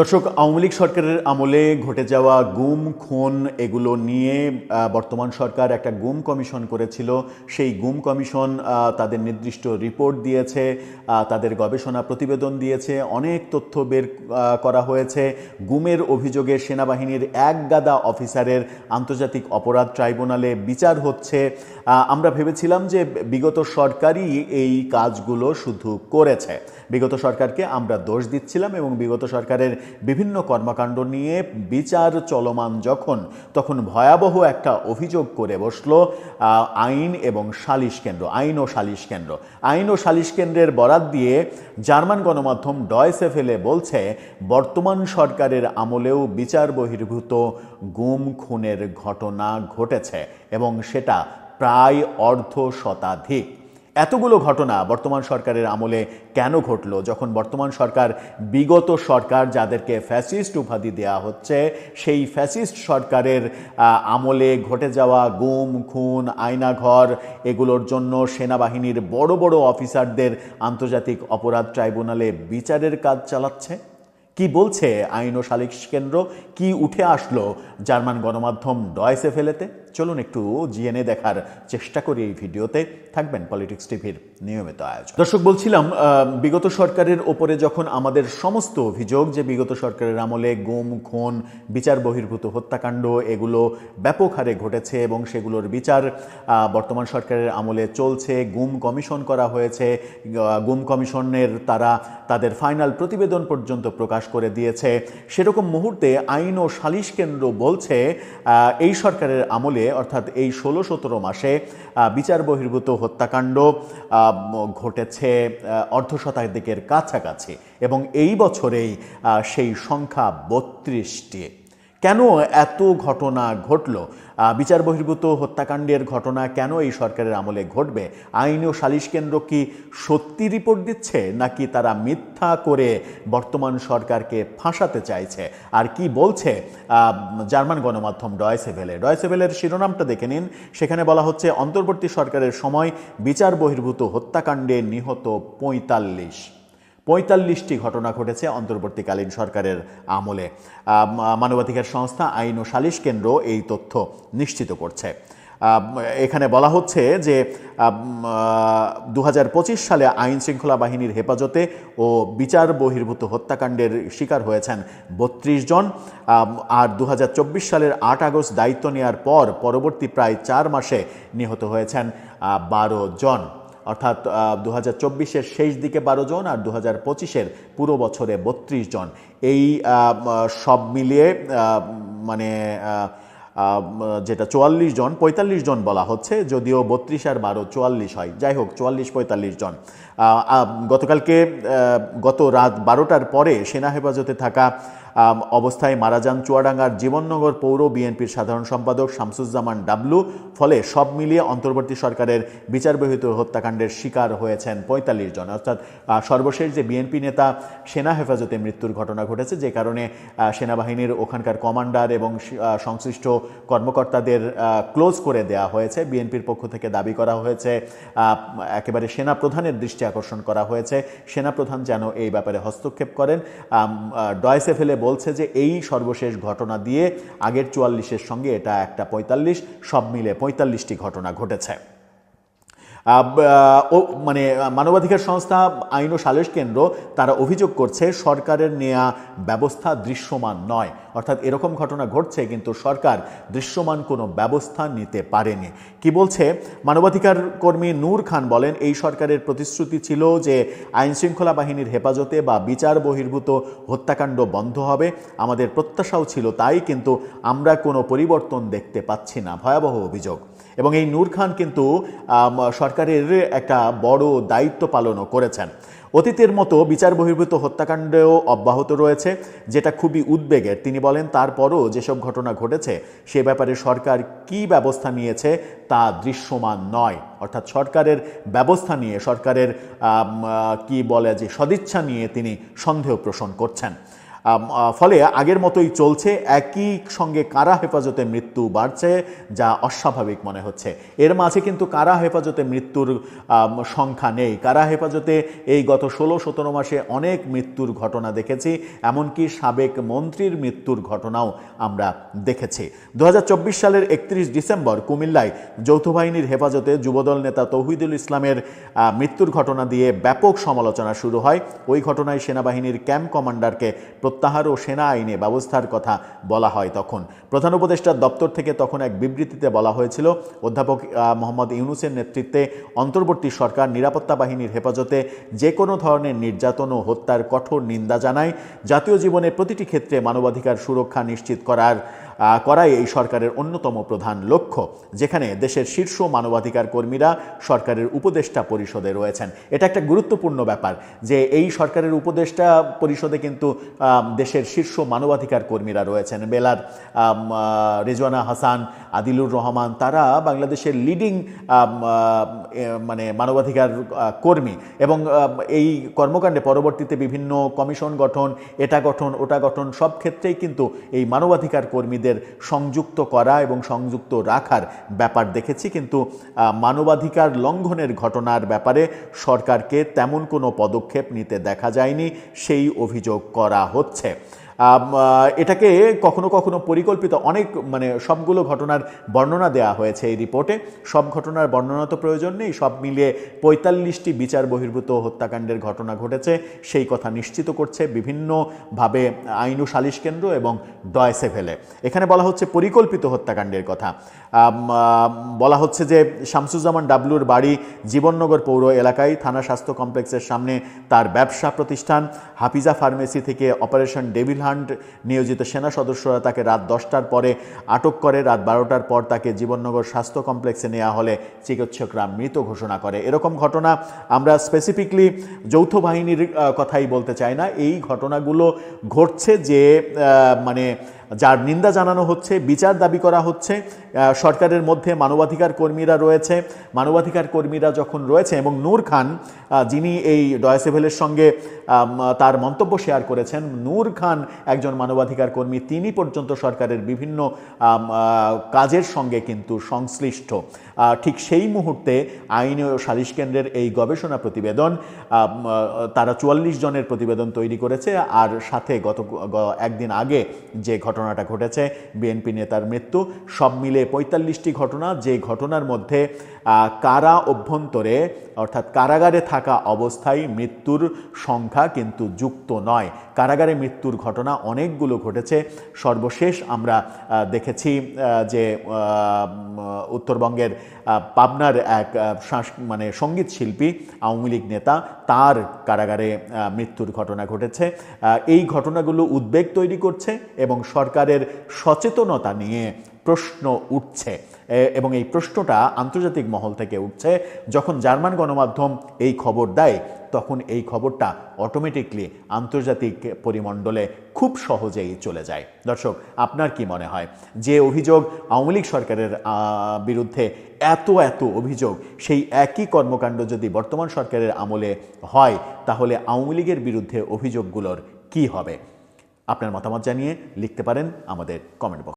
দর্শক, আওয়ামী লীগ সরকারের আমলে ঘটে যাওয়া গুম, খুন এগুলো নিয়ে বর্তমান সরকার একটা গুম কমিশন করেছিল। সেই গুম কমিশন তাদের নির্দিষ্ট রিপোর্ট দিয়েছে তাদের গবেষণা প্রতিবেদন দিয়েছে, অনেক তথ্য বের করা হয়েছে। গুমের অভিযোগে সেনাবাহিনীর এক গাদা অফিসারের আন্তর্জাতিক অপরাধ ট্রাইব্যুনালে বিচার হচ্ছে। আমরা ভেবেছিলাম যে বিগত সরকারই এই কাজগুলো শুধু করেছে। বিগত সরকারকে আমরা দোষ দিচ্ছিলাম এবং বিগত সরকারের বিভিন্ন কর্মকাণ্ড নিয়ে বিচার চলমান যখন, তখন ভয়াবহ একটা অভিযোগ করে বসল আইন এবং সালিশ কেন্দ্র, আইন ও সালিশ কেন্দ্র। আইন ও সালিশ কেন্দ্রের বরাত দিয়ে জার্মান গণমাধ্যম ডয়সে ফেলে বলছে, বর্তমান সরকারের আমলেও বিচার বহির্ভূত গুম, খুনের ঘটনা ঘটেছে এবং সেটা প্রায় অর্ধ শতাধিক। এতগুলো ঘটনা বর্তমান সরকারের আমলে কেন ঘটলো? যখন বর্তমান সরকার বিগত সরকার যাদেরকে ফ্যাসিস্ট উপাধি দেয়া হচ্ছে, সেই ফ্যাসিস্ট সরকারের আমলে ঘটে যাওয়া গুম, খুন আয়নাঘর এগুলোর জন্য সেনাবাহিনীর বড় বড় অফিসারদের আন্তর্জাতিক অপরাধ ট্রাইব্যুনালে বিচারের কাজ চালাচ্ছে? কি বলছে আইন ও সালিশ কেন্দ্র? কি উঠে আসলো জার্মান গণমাধ্যম ডয়েসে ফেলেতে? চলুন একটু জিএনএ দেখার চেষ্টা করি এই ভিডিওতে। থাকবেন পলিটিক্স টিভির নিয়মিত আয়োজন। দর্শক, বলছিলাম বিগত সরকারের ওপরে যখন আমাদের সমস্ত অভিযোগ যে বিগত সরকারের আমলে গুম, খুন, বিচার বহির্ভূত হত্যাকাণ্ড, এগুলো ব্যাপক হারে ঘটেছে এবং সেগুলোর বিচার বর্তমান সরকারের আমলে চলছে, গুম কমিশন করা হয়েছে গুম কমিশনের তারা তাদের ফাইনাল প্রতিবেদন পর্যন্ত প্রকাশ করে দিয়েছে। সেরকম মুহূর্তে আইন ও সালিশ কেন্দ্র বলছে এই সরকারের আমলে অর্থাৎ এই ষোলো সতেরো মাসে বিচার বহির্ভূত হত্যাকাণ্ড ঘটেছে অর্ধ শতাধিকের কাছাকাছি। এবং এই বছরেই সেই সংখ্যা বত্রিশটি। কেন এত ঘটনা ঘটল? বিচার বহির্ভূত হত্যাকাণ্ডের ঘটনা কেন এই সরকারের আমলে ঘটবে? আইন ও সালিশ কেন্দ্র কি সত্যি রিপোর্ট দিচ্ছে, নাকি তারা মিথ্যা করে বর্তমান সরকারকে ফাঁসাতে চাইছে? আর কি বলছে জার্মান গণমাধ্যম ডয়সেভেলে ডয়সেভেলের শিরোনামটা দেখে নিন। সেখানে বলা হচ্ছে, অন্তর্বর্তী সরকারের সময় বিচার বহির্ভূত হত্যাকাণ্ডে নিহত পঁয়তাল্লিশ। পঁয়তাল্লিশটি ঘটনা ঘটেছে অন্তর্বর্তীকালীন সরকারের আমলে। মানবাধিকার সংস্থা আইন ও সালিশ কেন্দ্র এই তথ্য নিশ্চিত করছে। এখানে বলা হচ্ছে যে দু হাজার পঁচিশ সালে আইন শৃঙ্খলা বাহিনীর হেফাজতে ও বিচার বহির্ভূত হত্যাকাণ্ডের শিকার হয়েছেন বত্রিশ জন। আর দু হাজার চব্বিশ সালের আট আগস্ট দায়িত্ব নেওয়ার পর পরবর্তী প্রায় চার মাসে নিহত হয়েছেন বারো জন। অর্থাৎ দু হাজার শেষ দিকে বারো জন আর দু হাজার পুরো বছরে বত্রিশ জন। এই সব মিলিয়ে মানে যেটা চুয়াল্লিশ জন, পঁয়তাল্লিশ জন বলা হচ্ছে, যদিও বত্রিশ আর বারো চুয়াল্লিশ হয়। যাই হোক, চুয়াল্লিশ, পঁয়তাল্লিশ জন। গতকালকে গত রাত বারোটার পরে সেনা হেফাজতে থাকা অবস্থায় মারা যান চুয়াডাঙ্গার জীবননগর পৌর বিএনপির সাধারণ সম্পাদক শামসুজ্জামান ডাবলু। ফলে সব মিলিয়ে অন্তর্বর্তী সরকারের বিচার বহিত হত্যাকাণ্ডের শিকার হয়েছেন পঁয়তাল্লিশ জন। অর্থাৎ সর্বশেষ যে বিএনপি নেতা সেনা হেফাজতে মৃত্যুর ঘটনা ঘটেছে, যে কারণে সেনাবাহিনীর ওখানকার কমান্ডার এবং সংশ্লিষ্ট কর্মকর্তাদের ক্লোজ করে দেয়া হয়েছে। বিএনপির পক্ষ থেকে দাবি করা হয়েছে একেবারে সেনা প্রধানের দৃষ্টি আকর্ষণ করা হয়েছে। সেনাপ্রধান যেন এই ব্যাপারে হস্তক্ষেপ করেন। ডয়েসে ফেলে বলছে যে এই সর্বশেষ ঘটনা দিয়ে আগের চুয়াল্লিশের সঙ্গে এটা একটা পঁয়তাল্লিশ, সব মিলে পঁয়তাল্লিশটি ঘটনা ঘটেছে। মানে মানবাধিকার সংস্থা, আইন ও সালিশ কেন্দ্র তারা অভিযোগ করছে সরকারের নেয়া ব্যবস্থা দৃশ্যমান নয়। অর্থাৎ এরকম ঘটনা ঘটছে কিন্তু সরকার দৃশ্যমান কোনো ব্যবস্থা নিতে পারেনি। কি বলছে? মানবাধিকার কর্মী নূর খান বলেন, এই সরকারের প্রতিশ্রুতি ছিল যে আইন শৃঙ্খলা বাহিনীর হেফাজতে বা বিচার বহির্ভূত হত্যাকাণ্ড বন্ধ হবে। আমাদের প্রত্যাশাও ছিল তাই, কিন্তু আমরা কোনো পরিবর্তন দেখতে পাচ্ছি না। ভয়াবহ অভিযোগ। এবং এই নূর খান কিন্তু সরকারের একটা বড় দায়িত্ব পালনও করেছেন। অতীতের মতো বিচার বহির্ভূত হত্যাকাণ্ডেও অব্যাহত রয়েছে, যেটা খুবই উদ্বেগের। তিনি বলেন, তারপরও যেসব ঘটনা ঘটেছে, সে ব্যাপারে সরকার কি ব্যবস্থা নিয়েছে তা দৃশ্যমান নয়। অর্থাৎ সরকারের ব্যবস্থা নিয়ে, সরকারের কি বলে যে সদিচ্ছা নিয়ে তিনি সন্দেহ পোষণ করছেন। ফলে আগের মতোই চলছে, একই সঙ্গে কারা হেফাজতে মৃত্যু বাড়ছে, যা অস্বাভাবিক মনে হচ্ছে। এর মাঝে কিন্তু কারা হেফাজতে মৃত্যুর সংখ্যা নেই। কারা হেফাজতে এই গত ষোলো, সতেরো মাসে অনেক মৃত্যুর ঘটনা দেখেছি, এমনকি সাবেক মন্ত্রীর মৃত্যুর ঘটনাও আমরা দেখেছি। দু হাজার চব্বিশ সালের একত্রিশ ডিসেম্বর কুমিল্লায় যৌথ বাহিনীর হেফাজতে যুবদল নেতা তৌহিদুল ইসলামের মৃত্যুর ঘটনা দিয়ে ব্যাপক সমালোচনা শুরু হয়। ওই ঘটনায় সেনাবাহিনীর ক্যাম্প কমান্ডারকে প্রত্যাহার ও সেনা আইনে ব্যবস্থার কথা বলা হয় তখন। প্রধান উপদেষ্টার দপ্তর থেকে তখন এক বিবৃতিতে বলা হয়েছিল, অধ্যাপক মোহাম্মদ ইউনুসের নেতৃত্বে অন্তর্বর্তী সরকার নিরাপত্তা বাহিনীর হেফাজতে যে কোনো ধরনের নির্যাতন ও হত্যার কঠোর নিন্দা জানায়। জাতীয় জীবনে প্রতিটি ক্ষেত্রে মানবাধিকার সুরক্ষা নিশ্চিত করার করাই এই সরকারের অন্যতম প্রধান লক্ষ্য, যেখানে দেশের শীর্ষ মানবাধিকার কর্মীরা সরকারের উপদেষ্টা পরিষদে রয়েছেন। এটা একটা গুরুত্বপূর্ণ ব্যাপার যে এই সরকারের উপদেষ্টা পরিষদে কিন্তু দেশের শীর্ষ মানবাধিকার কর্মীরা রয়েছেন। বেলার রেজওয়ানা হাসান, আদিলুর রহমান, তারা বাংলাদেশের লিডিং মানে মানবাধিকার কর্মী এবং এই কর্মকাণ্ডে পরবর্তীতে বিভিন্ন কমিশন গঠন, এটা গঠন, ওটা গঠন, সব ক্ষেত্রেই কিন্তু এই মানবাধিকার কর্মীদের সংযুক্ত করা এবং সংযুক্ত রাখার ব্যাপার দেখেছি, কিন্তু মানবাধিকার লঙ্ঘনের ঘটনার ব্যাপারে সরকারকে তেমন কোনো পদক্ষেপ নিতে দেখা যায়নি। সেই অভিযোগ করা হচ্ছে। এটাকে কখনো কখনো পরিকল্পিত অনেক মানে সবগুলো ঘটনার বর্ণনা দেওয়া হয়েছে এই রিপোর্টে। সব ঘটনার বর্ণনা তো প্রয়োজন নেই, সব মিলিয়ে পঁয়তাল্লিশটি বিচার বহির্ভূত হত্যাকাণ্ডের ঘটনা ঘটেছে, সেই কথা নিশ্চিত করছে বিভিন্নভাবে আইন ও সালিশ কেন্দ্র এবং ডয়সেভেলে এখানে বলা হচ্ছে পরিকল্পিত হত্যাকাণ্ডের কথা। বলা হচ্ছে যে শামসুজ্জামান ডাবলুর বাড়ি জীবননগর পৌর এলাকায় থানা স্বাস্থ্য কমপ্লেক্সের সামনে তার ব্যবসা প্রতিষ্ঠান, হাফিজা ফার্মেসি থেকে অপারেশন ডেভিল হান্ট নিয়োজিত সেনা সদস্যরা তাকে রাত দশটার পরে আটক করে। রাত বারোটার পর তাকে জীবননগর স্বাস্থ্য কমপ্লেক্সে নেওয়া হলে চিকিৎসকরা মৃত ঘোষণা করে। এরকম ঘটনা আমরা স্পেসিফিকলি যৌথ বাহিনীর কথাই বলতে চাই না। এই ঘটনাগুলো ঘটছে যে মানে যার নিন্দা জানানো হচ্ছে, বিচার দাবি করা হচ্ছে সরকারের মধ্যে মানবাধিকার কর্মীরা রয়েছে। মানবাধিকার কর্মীরা যখন রয়েছে এবং নূর খান যিনি এই ডয়েসেভেলের সঙ্গে তার মন্তব্য শেয়ার করেছেন, নূর খান একজন মানবাধিকার কর্মী, তিনি পর্যন্ত সরকারের বিভিন্ন কাজের সঙ্গে কিন্তু সংশ্লিষ্ট। ঠিক সেই মুহূর্তে আইন ও সালিশ কেন্দ্রের এই গবেষণা প্রতিবেদন তারা চুয়াল্লিশ জনের প্রতিবেদন তৈরি করেছে। আর সাথে গত একদিন আগে যে ঘটনাটা ঘটেছে, বিএনপি নেতার মৃত্যু। সব মিলে পঁয়তাল্লিশটি ঘটনা, যে ঘটনার মধ্যে কারা অভ্যন্তরে, অর্থাৎ কারাগারে থাকা অবস্থায় মৃত্যুর সংখ্যা কিন্তু যুক্ত নয়। কারাগারে মৃত্যুর ঘটনা অনেকগুলো ঘটেছে। সর্বশেষ আমরা দেখেছি যে উত্তরবঙ্গের পাবনার এক মানে সংগীত শিল্পী, আওয়ামী লীগ নেতা তার কারাগারে মৃত্যুর ঘটনা ঘটেছে। এই ঘটনাগুলো উদ্বেগ তৈরি করছে এবং সরকারের সচেতনতা নিয়ে প্রশ্ন উঠছে। এবং এই প্রশ্নটা আন্তর্জাতিক মহল থেকে উঠছে। যখন জার্মান গণমাধ্যম এই খবর দেয় তখন এই খবরটা অটোমেটিকলি আন্তর্জাতিক পরিমণ্ডলে খুব সহজেই চলে যায়। দর্শক, আপনার কি মনে হয় যে অভিযোগ আওয়ামী লীগ সরকারের বিরুদ্ধে এত এত অভিযোগ, সেই একই কর্মকাণ্ড যদি বর্তমান সরকারের আমলে হয়, তাহলে আওয়ামী লীগের বিরুদ্ধে অভিযোগগুলোর কি হবে? আপনার মতামত জানিয়ে লিখতে পারেন আমাদের কমেন্ট বক্স